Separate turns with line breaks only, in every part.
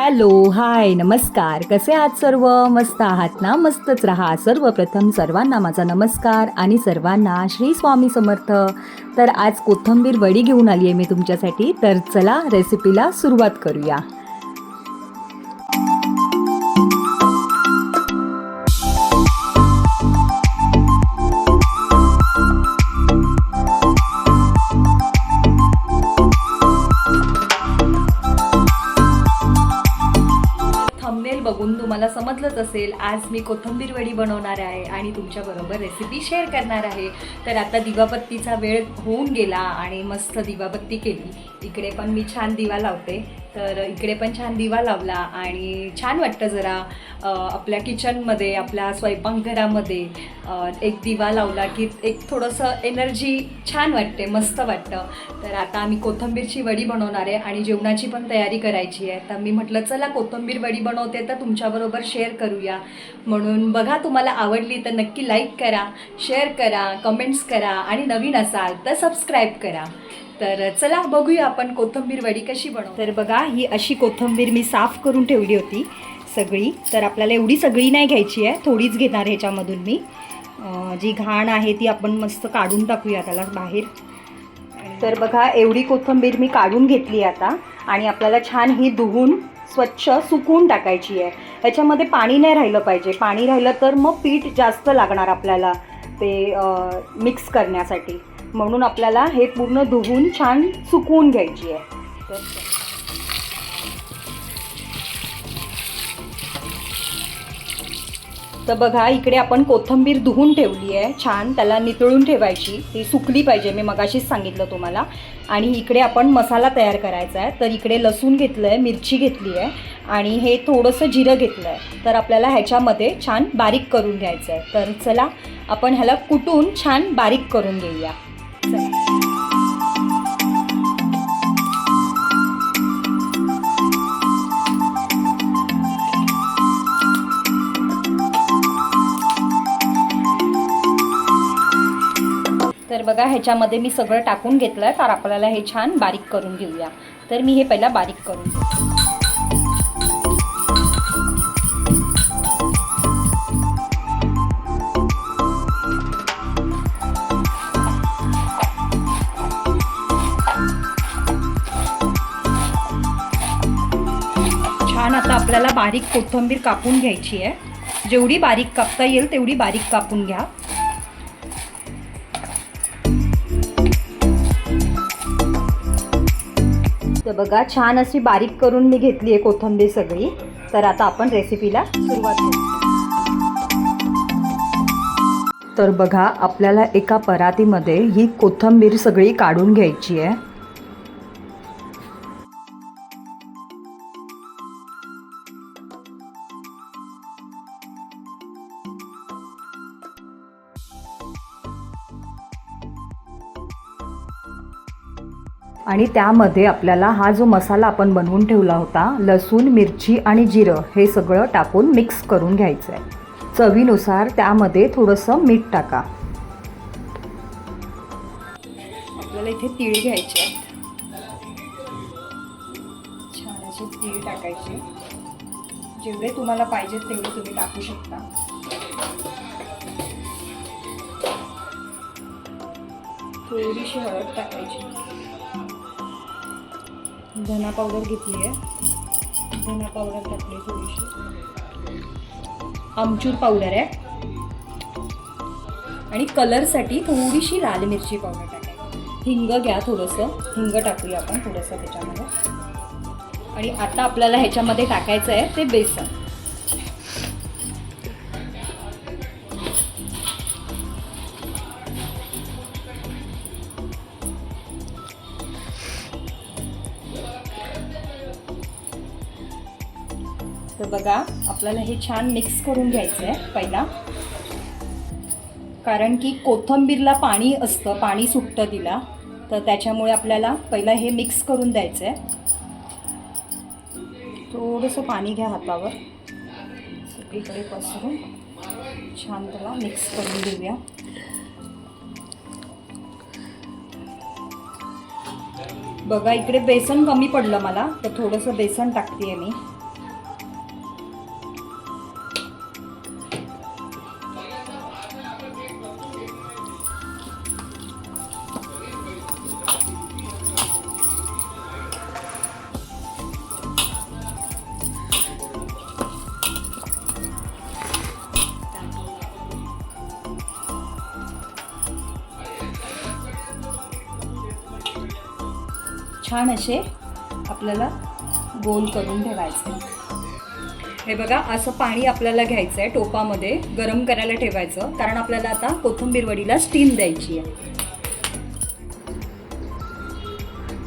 Hello hi नमस्कार. कसे आहात सर्व? मस्त आहात ना? मस्तच राहा. सर्वप्रथम सर्वांना माझा नमस्कार आणि सर्वांना श्री स्वामी समर्थ. तर आज कोथिंबीर वडी घेऊन आली आहे मी तुमच्यासाठी. तर चला रेसिपीला सुरुवात करूया. तुम्हाला समजलंच असेल आज मी कोथिंबीर वडी बनवणार आहे आणि तुमच्याबरोबर रेसिपी शेअर करणार आहे. तर आता दिवाबत्तीचा वेळ होऊन गेला आणि मस्त दिवाबत्ती केली. इकडे पण मी छान दिवा लावते. तर इकडे पण छान दिवा लावला आणि छान वाटतं जरा आपल्या किचनमध्ये आपल्या स्वयंपाकघरामध्ये एक दिवा लावला की एक थोडंसं एनर्जी छान वाटते मस्त वाटतं. तर आता आम्ही कोथिंबीरची वडी बनवणार आहे आणि जेवणाची पण तयारी करायची आहे. तर मी म्हटलं चला कोथिंबीर वडी बनवते तर तुमच्याबरोबर शेअर करूया. म्हणून बघा तुम्हाला आवडली तर नक्की लाईक करा शेअर करा कमेंट्स करा आणि नवीन असाल तर सबस्क्राईब करा. तर चला बघूया आपण कोथिंबीर वडी कशी बनवू तर बघा ही अशी कोथिंबीर मी साफ करून ठेवली होती सगळी. तर आपल्याला एवढी सगळी नाही घ्यायची आहे थोडीच घेणार ह्याच्यामधून मी. जी घाण आहे ती आपण मस्त काढून टाकूया त्याला बाहेर. तर बघा एवढी कोथिंबीर मी काढून घेतली आता. आणि आपल्याला छान ही धुवून स्वच्छ सुकवून टाकायची आहे. ह्याच्यामध्ये पाणी नाही राहिलं पाहिजे. पाणी राहिलं तर मग पीठ जास्त लागणार आपल्याला ते मिक्स करण्यासाठी. म्हणून आपल्याला हे पूर्ण धुवून छान सुकवून घ्यायची आहे. तर बघा इकडे आपण कोथिंबीर धुवून ठेवली आहे. छान त्याला नितळून ठेवायची. ती सुकली पाहिजे मी मगाशीच सांगितलं तुम्हाला. आणि इकडे आपण मसाला तयार करायचा आहे. तर इकडे लसूण घेतलं आहे मिरची घेतली आहे. आणि हे थोडंसं जिरं घेतलं आहे. तर आपल्याला ह्याच्यामध्ये छान बारीक करून घ्यायचं आहे. तर चला आपण ह्याला कुटून छान बारीक करून घेऊया. चला. तर बघा ह्याच्यामध्ये मी सगळं टाकून घेतलं आहे तर आपल्याला हे छान बारीक करून घेऊया. तर मी हे पहिला बारीक करून घेऊ छान आता आपल्याला बारीक कोथिंबीर कापून घ्यायची आहे. जेवढी बारीक कापता येईल तेवढी बारीक कापून घ्या. तर बघा. छान अशी बारीक करून मी घेतली आहे कोथिंबीर सगळी. तर आता आपण रेसिपीला सुरुवात करू. तर बघा आपल्याला एका परातीमध्ये ही कोथिंबीर सगळी काढून घ्यायची आहे. आणि त्यामध्ये आपल्याला हा जो मसाला आपण बनवून ठेवला होता लसूण मिरची आणि जिरं हे सगळं टाकून मिक्स करून घ्यायचं आहे चवीनुसार त्यामध्ये थोडंसं मीठ टाका. आपल्याला इथे तीळ घ्यायचे आहेत. छान असे तीळ टाकायचे. जेवढे तुम्हाला पाहिजे तेवढे तुम्ही टाकू शकता. थोडीशी हळद टाकायची. धना पावडर घेतली आहे धना पावडर टाकली थोडीशी. आमचूर पावडर आहे. आणि कलरसाठी थोडीशी लाल मिरची पावडर टाकायची. हिंग घ्या थोडंसं. हिंग टाकूया आपण थोडंसं त्याच्यामध्ये. आणि आता आपल्याला ह्याच्यामध्ये टाकायचं आहे ते बेसन. तर बघा आपल्याला हे छान मिक्स करून घ्यायचं आहे पहिला. कारण की कोथंबीरला पाणी असतं पाणी सुटतं तिला. तर त्याच्यामुळे आपल्याला पहिला हे मिक्स करून द्यायचं आहे थोडंसं पाणी घ्या हातावर. सगळीकडे पसरून छान त्याला मिक्स करून देऊया बघा इकडे बेसन कमी पडलं मला तर थोडंसं बेसन टाकते आहे मी. छान असे आपल्याला गोल करून ठेवायचे. हे बघा असं पाणी आपल्याला घ्यायचं आहे टोपामध्ये गरम करायला ठेवायचं. कारण आपल्याला आता कोथिंबीर वडीला स्टीम द्यायची आहे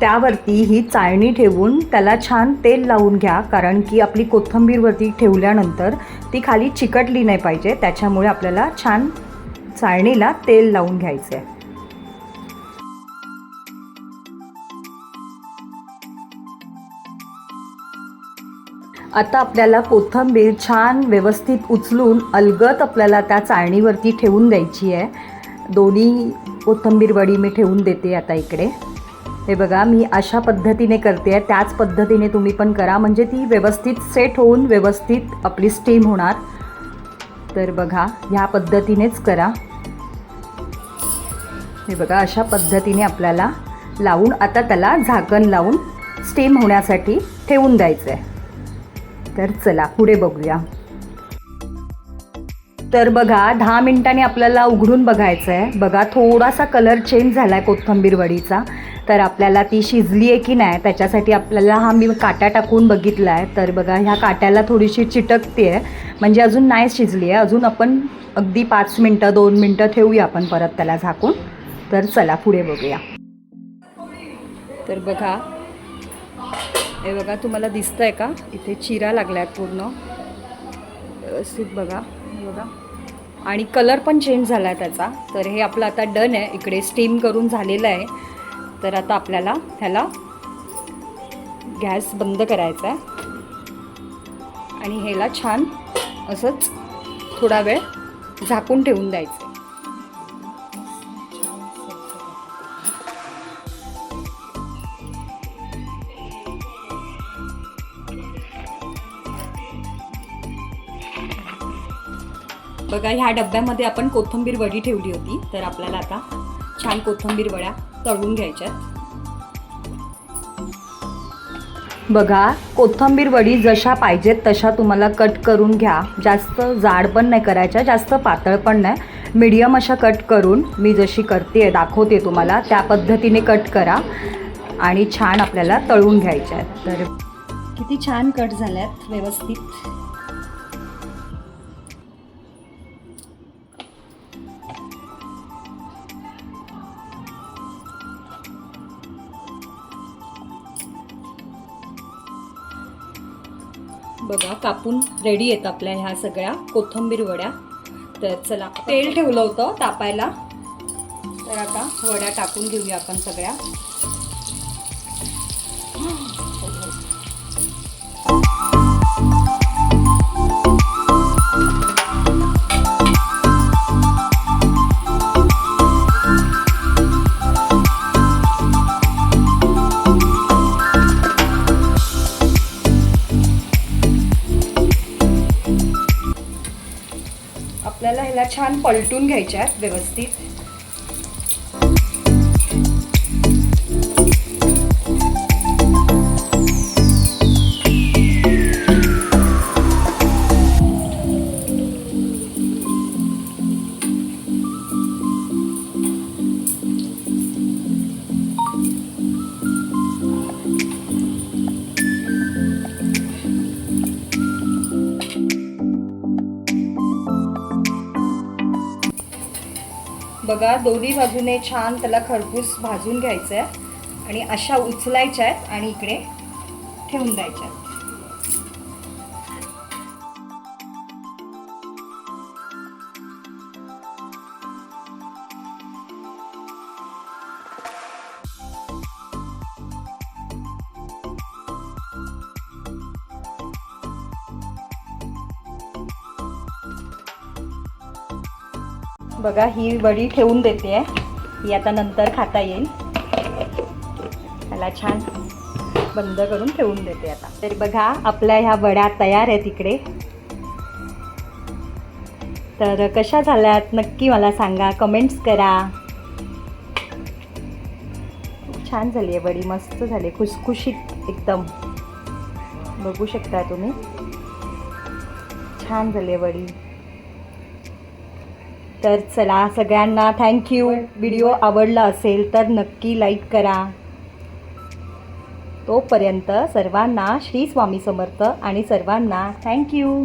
त्यावरती ही चाळणी ठेवून त्याला छान तेल लावून घ्या. कारण की आपली कोथिंबीरवरती ठेवल्यानंतर ती खाली चिकटली नाही पाहिजे. त्याच्यामुळे आपल्याला छान चाळणीला तेल लावून घ्यायचं आहे आता आपल्याला कोथिंबीर छान व्यवस्थित उचलून अलगत आपल्याला त्या चाळणीवरती ठेवून द्यायची आहे. दोन्ही कोथिंबीर वडी मी ठेवून देते आता इकडे. हे बघा मी अशा पद्धतीने करते आहे. त्याच पद्धतीने तुम्ही पण करा. म्हणजे ती व्यवस्थित सेट होऊन व्यवस्थित आपली स्टीम होणार. तर बघा ह्या पद्धतीनेच करा. हे बघा अशा पद्धतीने आपल्याला लावून आता त्याला झाकण लावून स्टीम होण्यासाठी ठेवून द्यायचं आहे तर चला पुढे बघूया. तर बघा दहा मिनिटांनी आपल्याला उघडून बघायचं आहे बघा थोडासा कलर चेंज झाला आहे कोथिंबीर वडीचा. तर आपल्याला ती शिजली आहे की नाही त्याच्यासाठी आपल्याला हा मी काटा टाकून बघितला आहे तर बघा ह्या काट्याला थोडीशी चिटकते आहे म्हणजे अजून नाही शिजली आहे अजून आपण अगदी पाच मिनटं दोन मिनटं ठेवूया आपण परत त्याला झाकून. तर चला पुढे बघूया. तर बघा हे बघा तुम्हाला दिसतं आहे का? इथे चिरा लागल्या आहेत पूर्ण. व्यवस्थित बघा हे बघा. आणि कलर पण चेंज झाला आहे त्याचा. तर हे आपलं आता डन आहे. इकडे स्टीम करून झालेलं आहे. तर आता आपल्याला ह्याला गॅस बंद करायचा आहे. आणि ह्याला छान असंच थोडा वेळ झाकून ठेवून द्यायचं बघा ह्या डब्यामध्ये आपण कोथिंबीर वडी ठेवली होती. तर आपल्याला आता छान कोथिंबीर वड्या तळून घ्यायच्यात बघा कोथिंबीर वडी जशा पाहिजेत तशा तुम्हाला कट करून घ्या. जास्त जाड पण नाही करायच्या जास्त पातळ पण नाही. मीडियम अशा कट करून मी जशी करते दाखवते तुम्हाला त्या पद्धतीने कट करा आणि छान आपल्याला तळून घ्यायच्या आहेत. तर किती छान कट झाल्यात व्यवस्थित. बघा कापून रेडी आहेत आपल्या ह्या सगळ्या कोथंबीर वड्या. तर चला तेल ठेवलं होतं तापायला. तर आता वड्या टाकून घेऊया आपण सगळ्या. छान पलटून घ्यायच्या आहेत व्यवस्थित. बघा दोन्ही बाजूने छान त्याला खरपूस भाजून घ्यायचं आहे आणि अशा उचलायच्या आहेत आणि इकडे ठेवून द्यायच्या आहेत. बघा ही वडी ठेवून देते. आहे ही आता नंतर खाता येईल. त्याला छान बंद करून ठेवून देते आता. तर बघा आपल्या ह्या वड्या तयार आहेत इकडे. तर कशा झाल्यात नक्की मला सांगा. कमेंट्स करा. खूप छान झाली आहे वडी. मस्त झाली खुसखुशीत एकदम. बघू शकता तुम्ही. छान झाली आहे वडी. तर चला सगळ्यांना थँक्यू व्हिडिओ आवडला असेल तर नक्की लाईक करा. तोपर्यंत सर्वांना श्री स्वामी समर्थ आणि सर्वांना थँक्यू